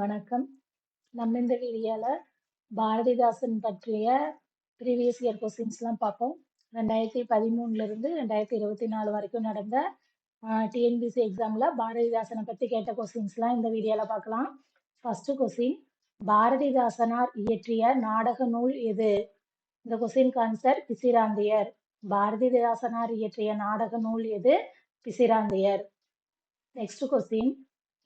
வணக்கம். நம்ம இந்த வீடியோவில் பாரதிதாசன் பற்றிய ப்ரீவியஸ் இயர் கொஸ்டின்ஸ்லாம் பார்ப்போம். ரெண்டாயிரத்தி பதிமூணுலேருந்து ரெண்டாயிரத்தி இருபத்தி நாலு வரைக்கும் நடந்த டிஎன்பிசி எக்ஸாமில் பாரதிதாசனை பற்றி கேட்ட கொஸ்டின்ஸ்லாம் இந்த வீடியோவில் பார்க்கலாம். ஃபஸ்ட்டு கொஸ்டின் பாரதிதாசனார் இயற்றிய நாடக நூல் எது? இந்த கொஸ்டின் ஆன்சர் பிசிராந்தியர். பாரதிதாசனார் இயற்றிய நாடக நூல் எது? பிசிராந்தியர். நெக்ஸ்ட் கொஸ்டின்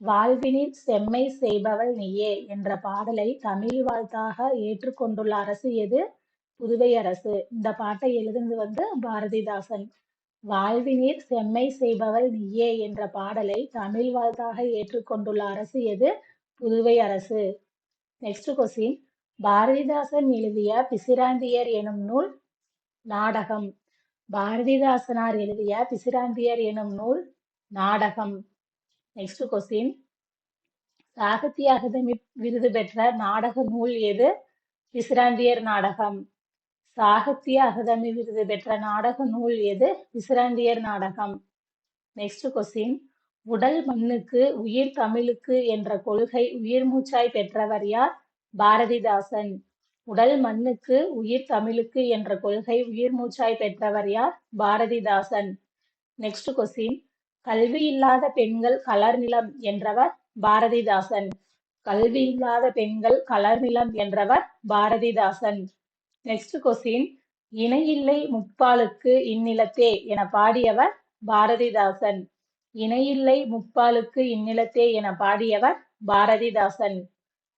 வாழ்வினில் செம்மை செய்பவள் நீயே என்ற பாடலை தமிழ் வாழ்த்தாக ஏற்றுக்கொண்டுள்ள அரசு எது? புதுவை அரசு. இந்த பாட்டை எழுதுனது வந்து பாரதிதாசன். வாழ்வினீர் செம்மை செய்பவள் நீயே என்ற பாடலை தமிழ் வாழ்த்தாக ஏற்றுக்கொண்டுள்ள அரசு எது? புதுவை அரசு. நெக்ஸ்ட் கொஸ்டின் பாரதிதாசன் எழுதிய பிசிராந்தியர் எனும் நூல் நாடகம். பாரதிதாசனார் எழுதிய பிசிராந்தியர் எனும் நூல் நாடகம். நெக்ஸ்ட் கொஸ்டின் சாகித்ய அகாதமி விருது பெற்ற நாடக நூல் எது? விசிராந்தியர் நாடகம். சாகித்ய அகாதமி விருது பெற்ற நாடக நூல் எது? விசிராந்தியர் நாடகம். நெக்ஸ்ட் கொஸ்டின் உடல் மண்ணுக்கு உயிர் தமிழுக்கு என்ற கொள்கை உயிர் மூச்சாய் பெற்றவர் யார்? பாரதிதாசன். உடல் மண்ணுக்கு உயிர் தமிழுக்கு என்ற கொள்கை உயிர் மூச்சாய் பெற்றவர் யார்? பாரதிதாசன். நெக்ஸ்ட் கொஸ்டின் கல்வி இல்லாத பெண்கள் கலர் நிலம் என்றவர் பாரதிதாசன். கல்வி இல்லாத பெண்கள் கலர் நிலம் என்றவர் பாரதிதாசன். நெக்ஸ்ட் கொஸ்டின் இணையில்லை முப்பாலுக்கு இந்நிலத்தே என பாடியவர் பாரதிதாசன். இணையில்லை முப்பாலுக்கு இந்நிலத்தே என பாடியவர் பாரதிதாசன்.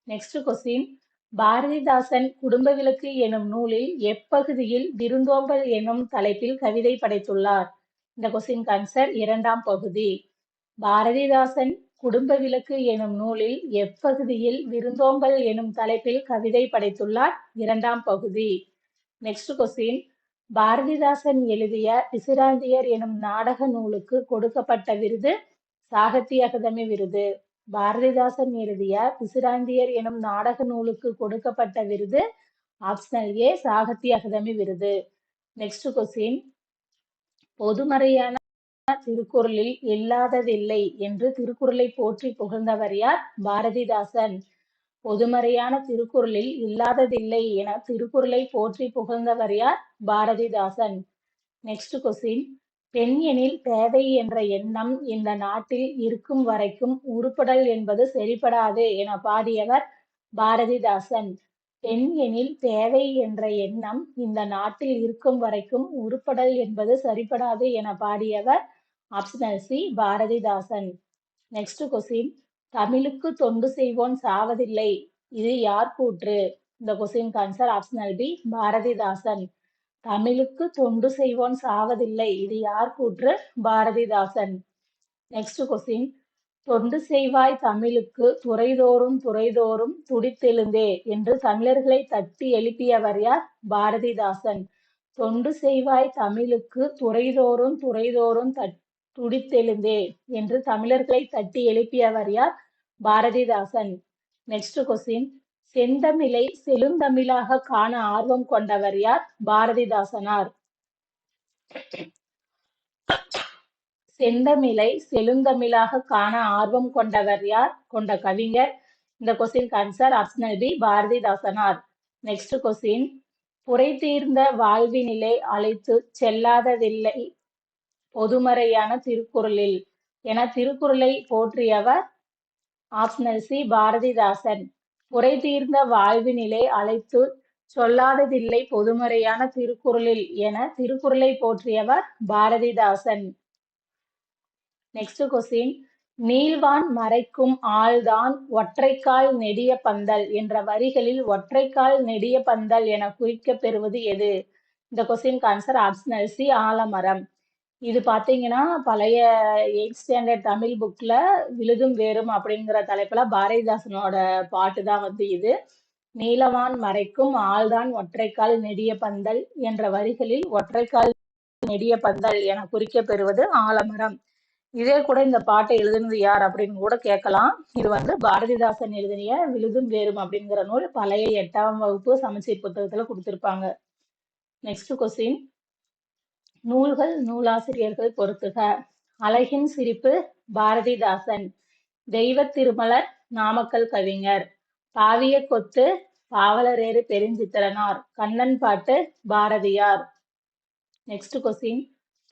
நெக்ஸ்ட் கொஸ்டின் பாரதிதாசன் குடும்ப விளக்கு எனும் நூலில் எப்பகுதியில் விருந்தோம்பல் எனும் தலைப்பில் கவிதை படைத்துள்ளார்? இந்த கொஸ்டின் ஆன்சர் இரண்டாம் பகுதி. பாரதிதாசன் குடும்ப விளக்கு எனும் நூலில் எப்பகுதியில் விருந்தோம்பல் எனும் தலைப்பில் கவிதை படைத்துள்ளார். இரண்டாம் பகுதி. நெக்ஸ்ட் கொஸ்டின் பாரதிதாசன் எழுதிய பிசிராந்தியர் எனும் நாடக நூலுக்கு கொடுக்கப்பட்ட விருது சாகித்ய அகாதமி விருது. பாரதிதாசன் எழுதிய பிசிராந்தியர் எனும் நாடக நூலுக்கு கொடுக்கப்பட்ட விருது ஆப்ஷனல் ஏ சாகித்ய அகதமி விருது. நெக்ஸ்ட் கொஸ்டின் பொதுமறையான திருக்குறளில் இல்லாததில்லை என்று திருக்குறளை போற்றி புகழ்ந்தவர் யார்? பாரதிதாசன். பொதுமறையான திருக்குறளில் இல்லாததில்லை என திருக்குறளை போற்றி புகழ்ந்தவர் யார்? பாரதிதாசன். நெக்ஸ்ட் கொஸ்டின் பெண் எனில் தேவை என்ற எண்ணம் இந்த நாட்டில் இருக்கும் வரைக்கும் உருப்படல் என்பது சரிபடாது என பாடியவர் பாரதிதாசன். பெண் எனில் தேவை என்ற எண்ணம் இந்த நாட்டில் இருக்கும் வரைக்கும் உருப்படல் என்பது சரிபடாது என பாடியவர் optional C Bharathidasan. Next question தமிழுக்கு தொண்டு செய்வோன் சாவதில்லை. இது யார் கூற்று? இந்த question answer optional B Bharathidasan. தமிழுக்கு தொண்டு செய்வோன் சாவதில்லை. இது யார் கூற்று? பாரதிதாசன். நெக்ஸ்ட் கொஸ்டின் தொண்டு செய்வாய் தமிழுக்கு துறைதோறும் துறைதோறும் துடித்தெழுந்தே என்று தமிழர்களை தட்டி எழுப்பியவர் யார்? பாரதிதாசன். தொண்டு செய்வாய் தமிழுக்கு துறைதோறும் துறைதோறும் தட் துடித்தெழுந்தே என்று தமிழர்களை தட்டி எழுப்பியவர் யார்? பாரதிதாசன். நெக்ஸ்ட் கொஸ்டின் செந்தமிழை செழுந்தமிழாக காண ஆர்வம் கொண்டவர் யார்? பாரதிதாசனார். செந்தமிழை செழுந்தமிழாக காண ஆர்வம் கொண்டவர் யார்? கொண்ட கவிஞர். இந்த கொஸ்டின் ஆன்சர் ஆப்ஷனல் பி பாரதிதாசனார். நெக்ஸ்ட் கொஸ்டின் புரை தீர்ந்த வாழ்வினிலை அழைத்து செல்லாததில்லை பொதுமறையான திருக்குறளில். என திருக்குறளை போற்றியவர் ஆப்ஷனல் சி பாரதிதாசன். புரை தீர்ந்த வாழ்வினிலை அழைத்து சொல்லாததில்லை பொதுமறையான திருக்குறளில் என திருக்குறளை போற்றியவர் பாரதிதாசன். நெக்ஸ்ட் கொஸ்டின் நீள்வான் மறைக்கும் ஆள்தான் ஒற்றைக்கால் நெடிய பந்தல் என்ற வரிகளில் ஒற்றைக்கால் நெடிய பந்தல் என குறிக்க பெறுவது எது? இந்த கொஸ்டின் ஆன்சர் ஆப்ஷனல் சி ஆலமரம். இது பார்த்தீங்கன்னா பழைய எயிட் ஸ்டாண்டர்ட் தமிழ் புக்கில் விழுதும் வேறும் அப்படிங்கிற தலைப்பில் பாரதிதாசனோட பாட்டு தான் வந்து இது. நீலவான் மறைக்கும் ஆள்தான் ஒற்றைக்கால் நெடிய பந்தல் என்ற வரிகளில் ஒற்றைக்கால் நெடிய பந்தல் என குறிக்க பெறுவது ஆலமரம். இதே கூட இந்த பாட்டை எழுதுனது யார் அப்படின்னு கூட கேட்கலாம். இது வந்து பாரதிதாசன் எழுதினிய விழுதும் வேறும் அப்படிங்கிற நூல் பழைய எட்டாம் வகுப்பு சமச்சீர் புத்தகத்துல கொடுத்திருப்பாங்க. நெக்ஸ்ட் கொஸ்டின் நூல்கள் நூலாசிரியர்கள் பொறுத்துக. அழகின் சிரிப்பு பாரதிதாசன். தெய்வ திருமலர் நாமக்கல் கவிஞர். பாவிய கொத்து பாவலரேறு பெருஞ்சித்திரனார். கண்ணன் பாட்டு பாரதியார். நெக்ஸ்ட் கொஸ்டின்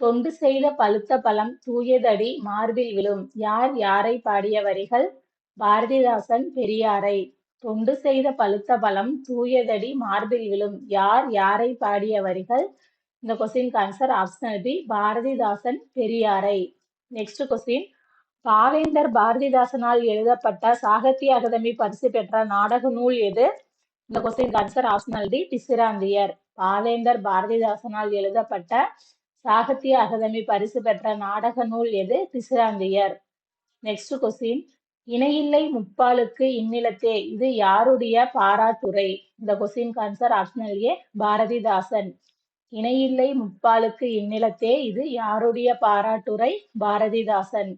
தொண்டு செய்த பழுத்த பழம் தூயதடி மார்பில் விழும். யார் யாரை பாடிய வரிகள்? பாரதிதாசன் பெரியாரை. தொண்டு செய்த பழுத்த பழம் தூயதடி மார்பில் விழும். யார் யாரை பாடிய வரிகள்? இந்த question answer optional B Bharathidasan பெரியாரை. நெக்ஸ்ட் கொஸ்டின் பாவேந்தர் பாரதிதாசனால் எழுதப்பட்ட சாகித்ய அகாதமி பரிசு பெற்ற நாடக நூல் எது? இந்த question answer optional D Pisiranthiyar Pavendar பாரதிதாசனால் எழுதப்பட்ட சாகித்ய அகாதமி பரிசு பெற்ற நாடக நூல் எது? பிசிராந்தியர் நெக்ஸ்ட் கொஸ்டின் இணையில்லை முப்பாலுக்கு இந்நிலத்தே. இது யாருடைய பாராட்டுரை? இந்த question answer optional A Bharathidasan. இணையில்லை முப்பாலுக்கு இந்நிலத்தே. இது யாருடைய பாராட்டுரை? பாரதிதாசன்.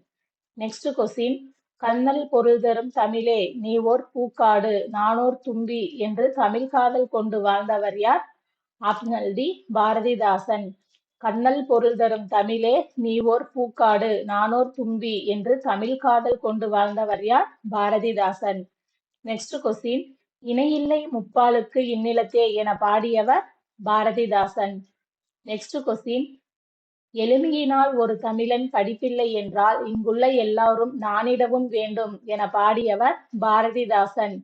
நெக்ஸ்ட் கொஸ்டின் கண்ணல் பொருள் தரும் தமிழே நீ ஓர் பூக்காடு நானோர் தும்பி என்று தமிழ் காதல் கொண்டு வாழ்ந்தவர் யார்? Optional D Bharathidasan. கண்ணல் பொருள் தரும் தமிழே நீ ஓர் பூக்காடு நானோர் தும்பி என்று தமிழ் காதல் கொண்டு வாழ்ந்தவர் யார்? பாரதிதாசன். நெக்ஸ்ட் கொஸ்டின் இணையில்லை முப்பாலுக்கு இந்நிலத்தே என பாடியவர் பாரதிதாசன். நெக்ஸ்ட் கொஸ்டின் எளிமையினால் ஒரு தமிழன் படிப்பில்லை என்றால் இங்குள்ள எல்லாரும் நானிடவும் வேண்டும் என பாடியவர் பாரதிதாசன்.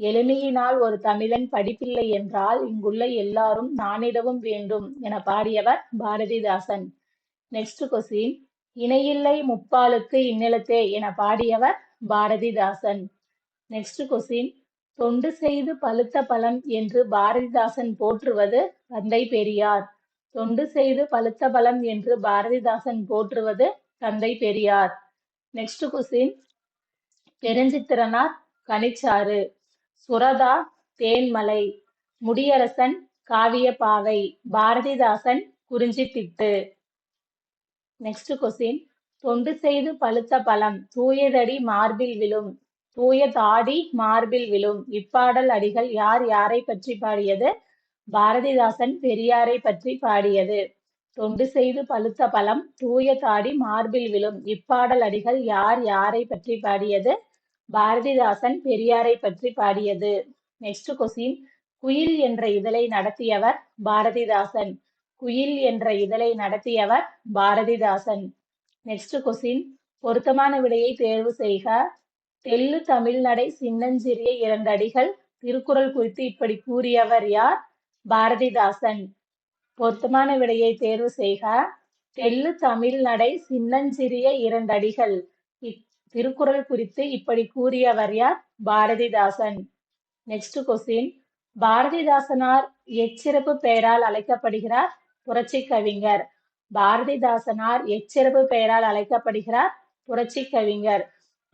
எளிமையினால் ஒரு தமிழன் படிப்பில்லை என்றால் இங்குள்ள எல்லாரும் நானிடவும் வேண்டும் என பாடியவர் பாரதிதாசன். நெக்ஸ்ட் கொஸ்டின் இணையில்லை முப்பாலுக்கு இந்நிலத்தே என பாடியவர் பாரதிதாசன். நெக்ஸ்ட் கொஸ்டின் தொண்டு செய்து பழுத்த பழம் என்று பாரதிதாசன் போற்றுவது தந்தை பெரியார். தொண்டு செய்து பழுத்த பழம் என்று Bharathidasan போற்றுவது Thanthai Periyar. Next question Perunchithiranar Kanichaaru. Suratha Thenmalai Mudiyarasan Kaviyappavai Bharathidasan Kurinjithittu. Next question தொண்டு செய்து பழுத்த பழம் தூயதடி மார்பில் விழும் தூய தாடி மார்பில் விழும். இப்பாடல் அடிகள் யார் யாரை பற்றி பாடியது? பாரதிதாசன் பெரியாரை பற்றி பாடியது. தொண்டு செய்து பழுத்த பழம் தூய தாடி மார்பில் விழும். இப்பாடல் அடிகள் யார் யாரை பற்றி பாடியது? பாரதிதாசன் பெரியாரை பற்றி பாடியது. நெக்ஸ்ட் கொஸ்டின் குயில் என்ற இதழை நடத்தியவர் பாரதிதாசன். குயில் என்ற இதழை நடத்தியவர் பாரதிதாசன். நெக்ஸ்ட் கொஸ்டின் பொருத்தமான விடையை தேர்வு செய்க. தெள்ளு தமிழ்நடை சின்னஞ்சிறிய இரண்டடிகள். திருக்குறள் குறித்து இப்படி கூறியவர் யார்? பாரதிதாசன். பொருத்தமான விடையை தேர்வு செய்க. தெள்ளு தமிழ்நடை சின்னஞ்சிறிய இரண்டடிகள். திருக்குறள் குறித்து இப்படி கூறியவர் யார்? பாரதிதாசன். நெக்ஸ்ட் கொஸ்டின் பாரதிதாசனார் எச்சிறப்பு பெயரால் அழைக்கப்படுகிறார் புரட்சி கவிஞர். பாரதிதாசனார் எச்சிறப்பு பெயரால் அழைக்கப்படுகிறார் புரட்சி கவிஞர்.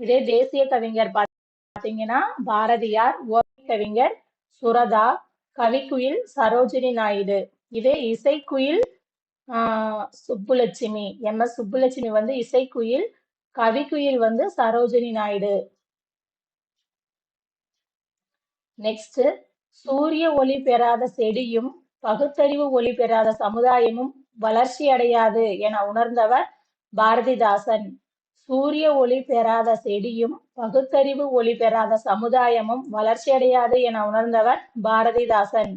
இதே தேசிய கவிஞர் பார்த்தீங்கன்னா பாரதியார் ஓவிய கவிஞர் சுரதா கவிக்குயில் சரோஜினி நாயுடு. இதே இசைக்குயில் ஆஹ் சுப்புலட்சுமி. எம். எஸ். சுப்புலட்சுமி வந்து இசைக்குயில் கவிக்குயில் வந்து சரோஜினி நாயுடு. நெக்ஸ்ட் சூரிய ஒளி பெறாத செடியும் பகுத்தறிவு ஒளி பெறாத சமுதாயமும் வளர்ச்சி அடையாது என உணர்ந்தவர் பாரதிதாசன். சூரிய ஒளி பெறாத செடியும் பகுத்தறிவு ஒளி பெறாத சமுதாயமும் வளர்ச்சி அடையாது என உணர்ந்தவர் பாரதிதாசன்.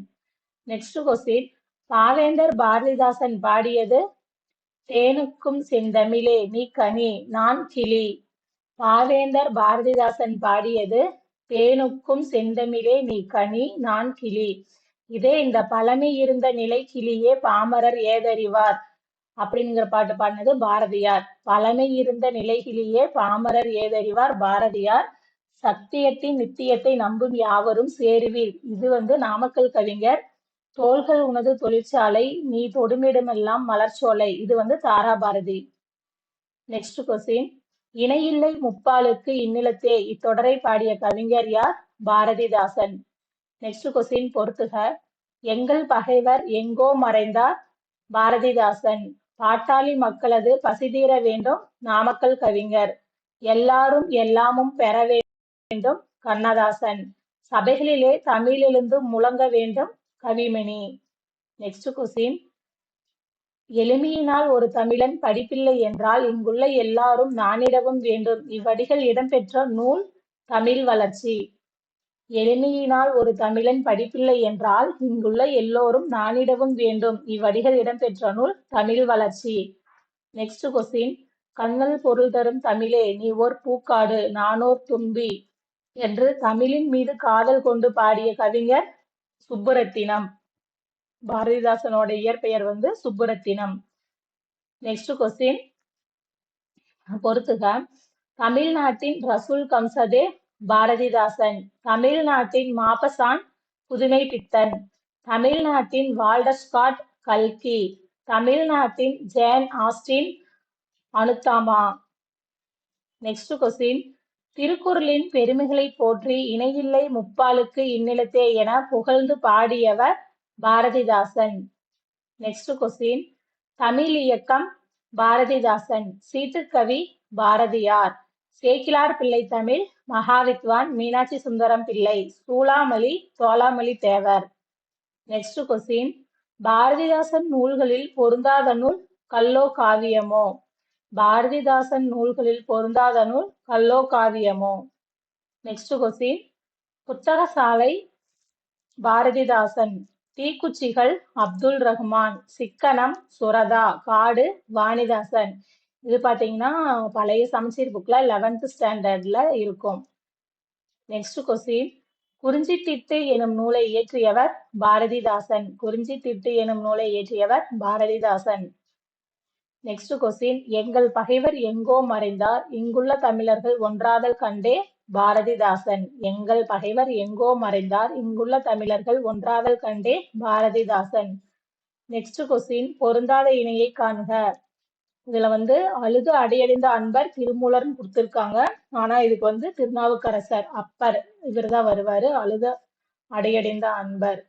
நெக்ஸ்ட் கொஸ்டின் பாவேந்தர் பாரதிதாசன் பாடியது தேனுக்கும் செந்தமிழே நீ கனி நான் கிளி. பாவேந்தர் பாரதிதாசன் பாடியது தேனுக்கும் செந்தமிழே நீ கனி நான் கிளி. இதே இந்த பழமை இருந்த நிலை கிளியே பாமரர் ஏதறிவார் அப்படிங்கிற பாட்டு பாடினது பாரதியார். பழமை இருந்த நிலைகிலேயே பாமரர் ஏதறிவார் பாரதியார். சத்தியத்தின் நித்தியத்தை நம்பும் யாவரும் சேருவீர். இது வந்து நாமக்கல் கவிஞர் தோள்கள் உனது தொழிற்சாலை நீ தொடுமிடமெல்லாம் மலர்ச்சோலை. இது வந்து தாரா பாரதி நெக்ஸ்ட் கொஸ்டின் இணையில்லை முப்பாலுக்கு இந்நிலத்தே. இத்தொடரை பாடிய கவிஞர் யார்? பாரதிதாசன். நெக்ஸ்ட் கொஸ்டின் பொறுத்துக. எங்கள் பகைவர் எங்கோ மறைந்தார்? பாரதிதாசன். பாட்டாளி மக்களது பசிதீர வேண்டும். நாமக்கல் கவிஞர். எல்லாரும் எல்லாமும் பெற வேண்டும். கண்ணதாசன். சபைகளிலே தமிழிலிருந்து முழங்க வேண்டும். கவிமணி நெக்ஸ்ட் கொஸ்டின் எளிமையினால் ஒரு தமிழன் படிப்பில்லை என்றால் இங்குள்ள எல்லாரும் நானிடவும் வேண்டும். இவ்வடிகள் இடம்பெற்ற நூல் தமிழ் வளர்ச்சி. எளிமையினால் ஒரு தமிழன் படிப்பில்லை என்றால் இங்குள்ள எல்லோரும் நானிடவும் வேண்டும். இவ்வடிகள் இடம்பெற்ற நூல் தமிழ் வளர்ச்சி. நெக்ஸ்ட் கொஸ்டின் கண்ணல் பொருள் தரும் தமிழே நீ ஓர் பூக்காடு நானோர் தும்பி என்று தமிழின் மீது காதல் கொண்டு பாடிய கவிஞர் சுப்புரத்தினம். பாரதிதாசனோட இயற்பெயர் வந்து சுப்புரத்தினம். நெக்ஸ்ட் கொஸ்டின் பொறுத்துக. தமிழ்நாட்டின் ரசூல் கம்சதே பாரதிதாசன். தமிழ்நாட்டின் மாபசான் புதுமை பித்தன் தமிழ்நாட்டின் வால்டர்ஸ்காட் கல்கி. தமிழ்நாட்டின் Jane Austen Anuthama. Next question திருக்குறளின் பெருமைகளை போற்றி இணையில்லை முப்பாலுக்கு இந்நிலத்தே என புகழ்ந்து பாடியவர் பாரதிதாசன். நெக்ஸ்ட் கொஸ்டின் தமிழ் இயக்கம் பாரதிதாசன். சீட்டுக்கவி பாரதியார். சேக்கிலார் பிள்ளை தமிழ். மகாவித்வான். மீனாட்சி சுந்தரம் பிள்ளை. சூளாமலி தோலாமலி தேவர். நெக்ஸ்ட் கொஸ்டின் பாரதிதாசன் நூல்களில் பொருந்தாத நூல் கல்லோ காவியமோ? பாரதிதாசன் நூல்களில் பொருந்தாத நூல் கல்லோ காவியமோ. Next question புத்தகசாலை Bharathidasan. தீக்குச்சிகள் அப்துல் ரஹ்மான். சிக்கனம் சுரதா காடு வாணிதாசன். இது பாத்தீங்கன்னா பழைய சமச்சீர் புக்ல லெவன்த் ஸ்டாண்டர்ட்ல இருக்கும். நெக்ஸ்ட் கொஸ்டின் குறிஞ்சி திட்டு எனும் நூலை இயற்றியவர் பாரதிதாசன். குறிஞ்சி திட்டு எனும் நூலை இயற்றியவர் பாரதிதாசன். நெக்ஸ்ட் கொஸ்டின் எங்கள் பகைவர் எங்கோ மறைந்தார். இங்குள்ள தமிழர்கள் ஒன்றாதல் கண்டே பாரதிதாசன். எங்கள் பகைவர் எங்கோ மறைந்தார். இங்குள்ள தமிழர்கள் ஒன்றாதல் கண்டே பாரதிதாசன். நெக்ஸ்ட் கொஸ்டின் பொருந்தாத இணையை காண்க. இதுல வந்து அழுது அடையடைந்த அன்பர் திருமூலர்னு கொடுத்திருக்காங்க. ஆனா இதுக்கு வந்து திருநாவுக்கரசர் அப்பர் இவர் தான் வருவாரு. அழுத அடையடைந்த அன்பர்.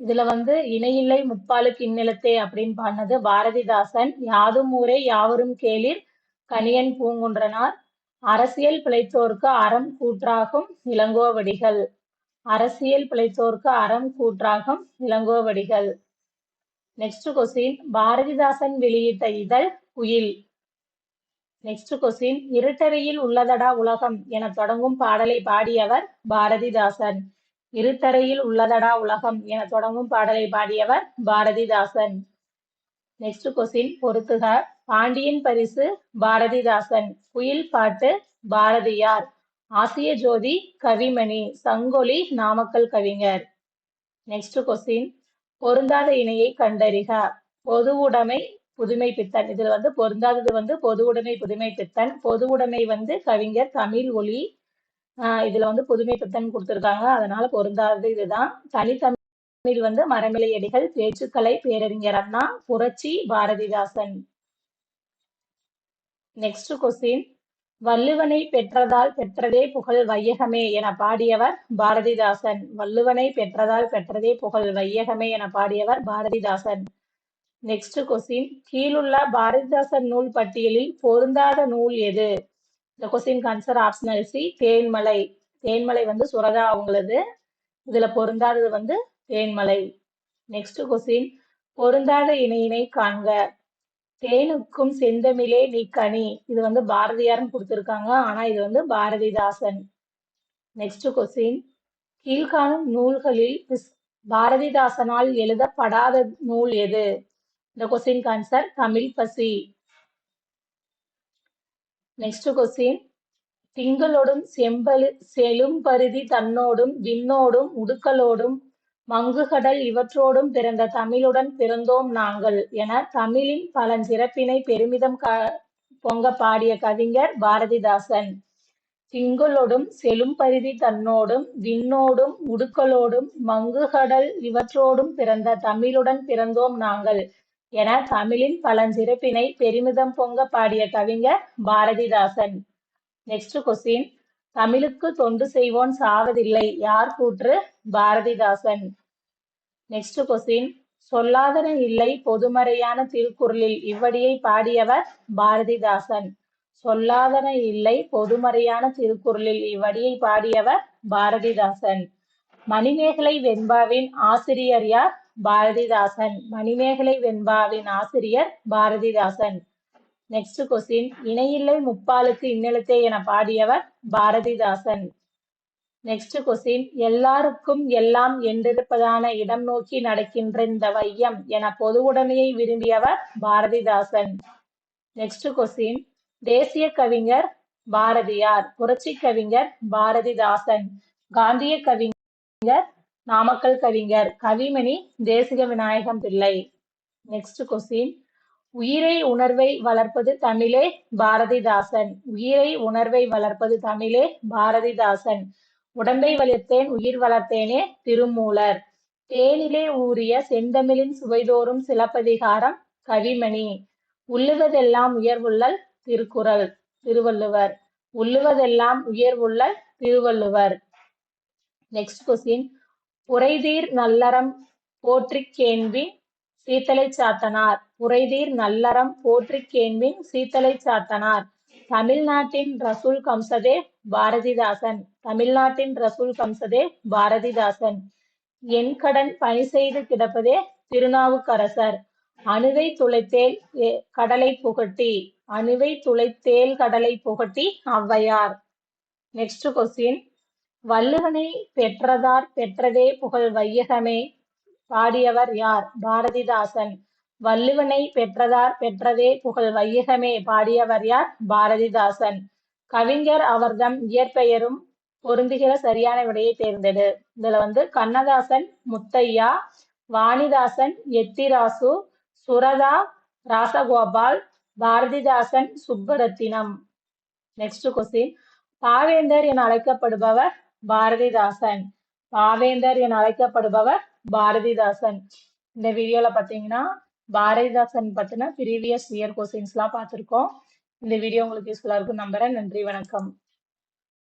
இதுல வந்து இணையில்லை முப்பாலுக்கு இந்நிலத்தே அப்படின்னு பாடினது பாரதிதாசன். யாதும் ஊரே யாவரும் கேளிர் கணியன் பூங்குன்றனார். அரசியல் பிழைத்தோர்க்கு அறம் கூற்றாகும் இளங்கோவடிகள். அரசியல் பிழைத்தோர்க்கு அறம் கூற்றாகும் இளங்கோவடிகள். நெக்ஸ்ட் கொஸ்டின் பாரதிதாசன் வெளியிட்ட இதழ் குயில். நெக்ஸ்ட் கொஸ்டின் இருட்டறையில் உள்ளதடா உலகம் என தொடங்கும் பாடலை பாடியவர் பாரதிதாசன். இருட்டறையில் உள்ளதடா உலகம் என தொடங்கும் பாடலை பாடியவர் பாரதிதாசன். நெக்ஸ்ட் கொஸ்டின் பொறுத்துக. பாண்டியன் பரிசு பாரதிதாசன். குயில் பாட்டு பாரதியார். ஆசிய ஜோதி கவிமணி. சங்கொலி நாமக்கல் கவிஞர். நெக்ஸ்ட் கொஸ்டின் பொருந்தாத இணையை கண்டறிக. பொது உடைமை புதுமை பித்தன். இதுல வந்து பொருந்தாதது வந்து பொது உடைமை புதுமை பித்தன். பொது உடைமை வந்து கவிஞர் தமிழ் ஒளி இதுல வந்து புதுமை பித்தன் கொடுத்திருக்காங்க. அதனால பொருந்தாதது இதுதான். தனித்தமிழ் வந்து மரமிலை அடிகள் பேச்சுக்கலை பேரறிஞர் அண்ணா புரட்சி பாரதிதாசன். நெக்ஸ்ட் கொஸ்டின் வள்ளுவனை பெற்றதால் பெற்றதே புகழ் வையகமே என பாடியவர் பாரதிதாசன். வள்ளுவனை பெற்றதால் பெற்றதே புகழ் வையகமே என பாடியவர் பாரதிதாசன். நெக்ஸ்ட் கொஸ்டின் கீழுள்ள பாரதிதாசன் நூல் பட்டியலில் பொருந்தாத நூல் எது? இந்த question answer optional C Thenmalai. Thenmalai வந்து சுரதா அவங்களது. இதுல பொருந்தாதது வந்து தேன்மலை. நெக்ஸ்ட் கொஸ்டின் பொருந்தாத இணையினை காண்க. தேனுக்கும் செந்தமிழே நீ கனி. இது வந்து பாரதியார்னு கொடுத்திருக்காங்க. ஆனா இது வந்து பாரதிதாசன். நெக்ஸ்ட் கொஸ்டின் கீழ்காணும் நூல்களில் பாரதிதாசனால் எழுதப்படாத நூல் எது? இந்த கொஸ்டின் ஆன்சர் தமிழ் பசி. நெக்ஸ்ட் கொஸ்டின் திங்களோடும் செம்பலு செழும்பருதி தன்னோடும் விண்ணோடும் உடுக்கலோடும் மங்குகடல் இவற்றோடும் பிறந்த தமிழுடன் பிறந்தோம் நாங்கள் என தமிழின் பழஞ்சிறப்பினை பெருமிதம் க பொங்க பாடிய கவிஞர் பாரதிதாசன். திங்களோடும் செழும்பருதி தன்னோடும் விண்ணோடும் உடுக்கலோடும் மங்குகடல் இவற்றோடும் பிறந்த தமிழுடன் பிறந்தோம் நாங்கள் என தமிழின் பழஞ்சிறப்பினை பெருமிதம் பொங்க பாடிய கவிஞர் பாரதிதாசன். நெக்ஸ்ட் கொஸ்டின் தமிழுக்கு தொண்டு செய்வோன் சாவதில்லை. யார் கூற்று? பாரதிதாசன். நெக்ஸ்ட் கொஸ்டின் சொல்லாதன இல்லை பொதுமறையான திருக்குறளில் இவ்வடியை பாடியவர் பாரதிதாசன். சொல்லாதன இல்லை பொதுமறையான திருக்குறளில் இவ்வடியை பாடியவர் பாரதிதாசன். மணிமேகலை வெண்பாவின் ஆசிரியர் யார்? பாரதிதாசன். மணிமேகலை வெண்பாவின் ஆசிரியர் பாரதிதாசன். நெக்ஸ்ட் கொஸ்டின் இணையில்லை முப்பாலுக்கு இன்னெழுத்தே என பாடியவர் பாரதிதாசன். நெக்ஸ்ட் கொஸ்டின் எல்லாருக்கும் எல்லாம் என்றிருப்பதான இடம் நோக்கி நடக்கின்ற இந்த வையம் என பொதுவுடைமையை விரும்பியவர் பாரதிதாசன். நெக்ஸ்ட் கொஸ்டின் தேசிய கவிஞர் பாரதியார். புரட்சி கவிஞர் பாரதிதாசன். காந்திய கவிஞர் நாமக்கல் கவிஞர் கவிமணி தேசிக விநாயகம் பிள்ளை நெக்ஸ்ட் கொஸ்டின் உயிரை உணர்வை வளர்ப்பது தமிழே பாரதிதாசன். உயிரை உணர்வை வளர்ப்பது தமிழே பாரதிதாசன். உடம்பை வளர்த்தேன் உயிர் வளர்த்தேனே திருமூலர். தேனிலே ஊறிய செந்தமிழின் சுவைதோறும் சிலப்பதிகாரம் கவிமணி. உள்ளுவதெல்லாம் உயர்வுள்ளல் திருக்குறள் திருவள்ளுவர். உள்ளுவதெல்லாம் உயர்வுள்ளல் திருவள்ளுவர். நெக்ஸ்ட் கொஸ்டின் உரைதீர் நல்லறம் போற்றிக் கேண்பின் சீத்தலை சாத்தனார். உரைதீர் நல்லறம் போற்றிக் கேண்பின் சீத்தலை சாத்தனார். தமிழ்நாட்டின் ரசூல் கம்சதே பாரதிதாசன். தமிழ்நாட்டின் ரசூல் கம்சதே பாரதிதாசன். என் கடன் பணி செய்து கிடப்பதே திருநாவுக்கரசர். அணுவை துளைத்தேல் கடலை புகட்டி. அணுவை துளைத்தேல் கடலை புகட்டி ஔவையார். நெக்ஸ்ட் கொஸ்டின் வள்ளுவனை பெற்றதார் பெற்றதே புகழ் வையகமே. பாடியவர் யார்? பாரதிதாசன். வள்ளுவனை பெற்றதார் பெற்றதே புகழ் வையகமே. பாடியவர் யார்? பாரதிதாசன். கவிஞர் அவர்தம் இயற்பெயரும் பொருந்துகிற சரியான விடையை தேர்ந்தெடு. இதுல வந்து கண்ணதாசன் முத்தையா வாணிதாசன் எத்திராசு சுரதா ராசகோபால் பாரதிதாசன் சுப்பரத்தினம். நெக்ஸ்ட் கொஸ்டின் பாவேந்தர் என அழைக்கப்படுபவர் பாரதிதாசன். பாவேந்தர் என அழைக்கப்படுபவர் பாரதிதாசன். இந்த வீடியோல பாத்தீங்கன்னா பாரதிதாசன் பத்தின ப்ரீவியஸ் இயர் கொஸ்டின்ஸ் எல்லாம் பார்த்திருக்கோம் இந்த வீடியோ உங்களுக்கு யூஸ்ஃபுல்லா இருக்கும். நம்புறேன். நன்றி வணக்கம்.